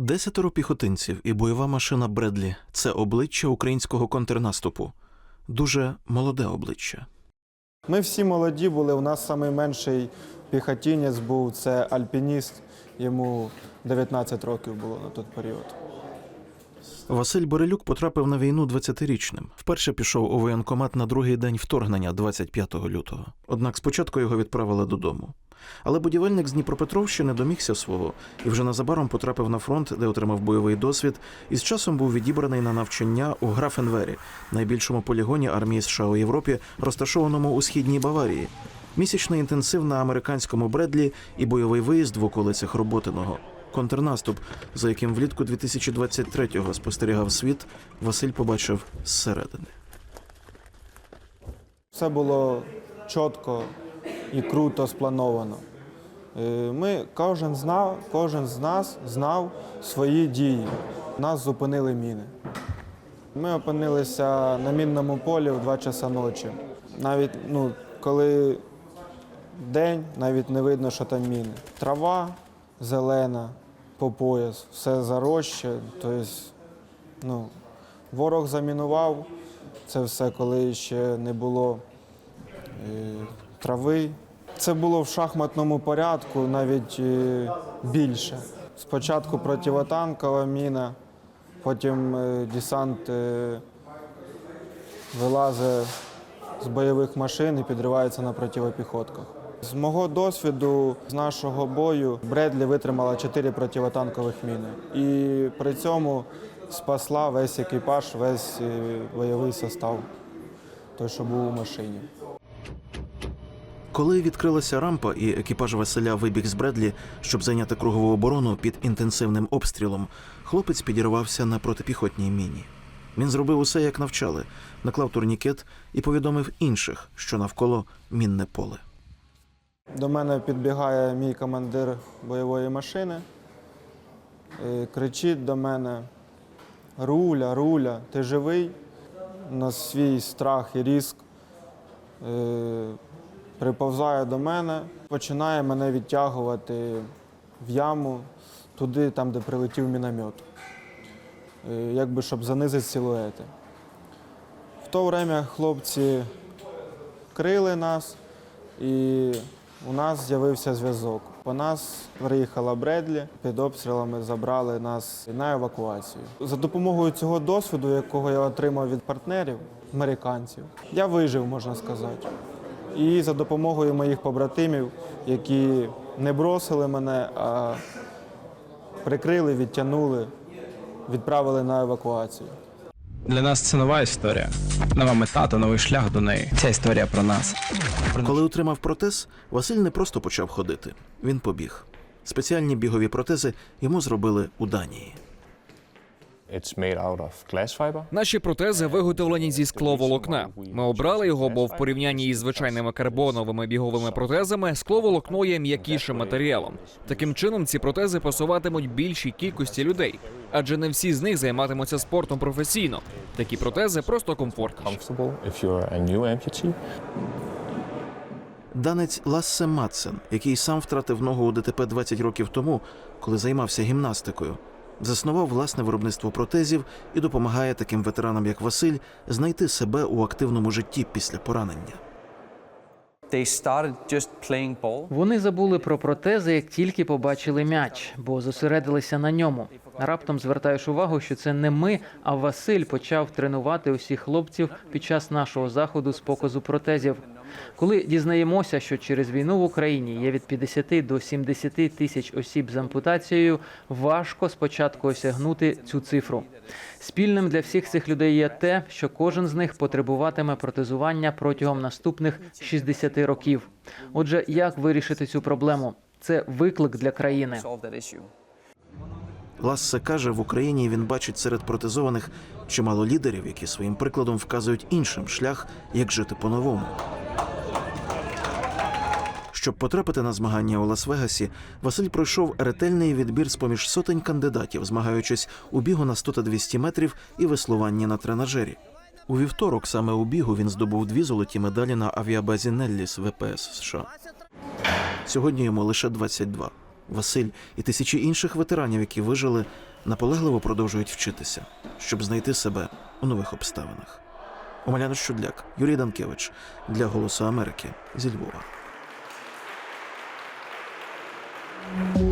Десятеро піхотинців і бойова машина Бредлі це обличчя українського контрнаступу. Дуже молоде обличчя. Ми всі молоді були. У нас найменший піхотінець був це альпініст. Йому 19 років було на той період. Василь Борелюк потрапив на війну 20-річним. Вперше пішов у воєнкомат на другий день вторгнення 25 лютого. Однак спочатку його відправили додому. Але будівельник з Дніпропетровщини домігся свого і вже незабаром потрапив на фронт, де отримав бойовий досвід, і з часом був відібраний на навчання у Графенвері, найбільшому полігоні армії США у Європі, розташованому у східній Баварії. Місячний інтенсив на американському Бредлі і бойовий виїзд в околицях Роботиного. Контрнаступ, за яким влітку 2023-го спостерігав світ, Василь побачив зсередини. Все було чітко і круто сплановано. Е, Ми кожен знав, кожен з нас знав свої дії. Нас зупинили міни. Ми опинилися на мінному полі в 2 часа ночі. Навіть ну, коли день, навіть не видно, що там міни. Трава зелена по пояс, все заросше. Тобто, ну, ворог замінував це все, коли ще не було е, трави. Це було в шахматному порядку, навіть е, більше. Спочатку противотанкова міна, потім е, десант вилазить з бойових машин і підривається на противопіхотках. З мого досвіду, з нашого бою, Бредлі витримала 4 противотанкових міни. І при цьому спасла весь екіпаж, весь е, бойовий состав, той, що був у машині. Коли відкрилася рампа і екіпаж Василя вибіг з Бредлі, щоб зайняти кругову оборону під інтенсивним обстрілом, хлопець підірвався на протипіхотній міні. Він зробив усе, як навчали, наклав турнікет і повідомив інших, що навколо мінне поле. До мене підбігає мій командир бойової машини, е, кричить до мене: Руля, руля, ти живий? На свій страх і різк е, приповзає до мене, починає мене відтягувати в яму, туди, там, де прилетів міномет, е, якби щоб занизити силуети. В то время хлопці крили нас, і у нас з'явився зв'язок. По нас приїхала Бредлі, під обстрілами забрали нас на евакуацію. За допомогою цього досвіду, якого я отримав від партнерів, американців, я вижив, можна сказати. І за допомогою моїх побратимів, які не бросили мене, а прикрили, відтягнули, відправили на евакуацію. Для нас це нова історія, нова мета та новий шлях до неї. Ця історія про нас. Коли отримав протез, Василь не просто почав ходити, він побіг. Спеціальні бігові протези йому зробили у Данії. Наші протези виготовлені зі скловолокна. Ми обрали його, бо в порівнянні із звичайними карбоновими біговими протезами скловолокно є м'якішим матеріалом. Таким чином, ці протези пасуватимуть більшій кількості людей, адже не всі з них займатимуться спортом професійно. Такі протези просто a. Данець Лассе Матсен, який сам втратив ногу у ДТП 20 років тому, коли займався гімнастикою, заснував власне виробництво протезів і допомагає таким ветеранам, як Василь, знайти себе у активному житті після поранення. Вони забули про протези, як тільки побачили м'яч, бо зосередилися на ньому. Раптом звертаєш увагу, що це не ми, а Василь почав тренувати усіх хлопців під час нашого заходу з показу протезів. Коли дізнаємося, що через війну в Україні є від 50 до 70 тисяч осіб з ампутацією, важко спочатку осягнути цю цифру. Спільним для всіх цих людей є те, що кожен з них потребуватиме протезування протягом наступних 60 років. Отже, як вирішити цю проблему? Це виклик для країни. Лассе каже, в Україні він бачить серед протезованих чимало лідерів, які своїм прикладом вказують іншим шлях, як жити по-новому. Щоб потрапити на змагання у Лас-Вегасі, Василь пройшов ретельний відбір з поміж сотень кандидатів, змагаючись у бігу на 100 та 200 метрів і веслуванні на тренажері. У вівторок саме у бігу він здобув дві золоті медалі на авіабазі Нелліс ВПС США. Сьогодні йому лише 22. Василь і тисячі інших ветеранів, які вижили, наполегливо продовжують вчитися, щоб знайти себе у нових обставинах. Омеляна Щудляк, Юрій Данкевич для Голосу Америки зі Львова. Thank you.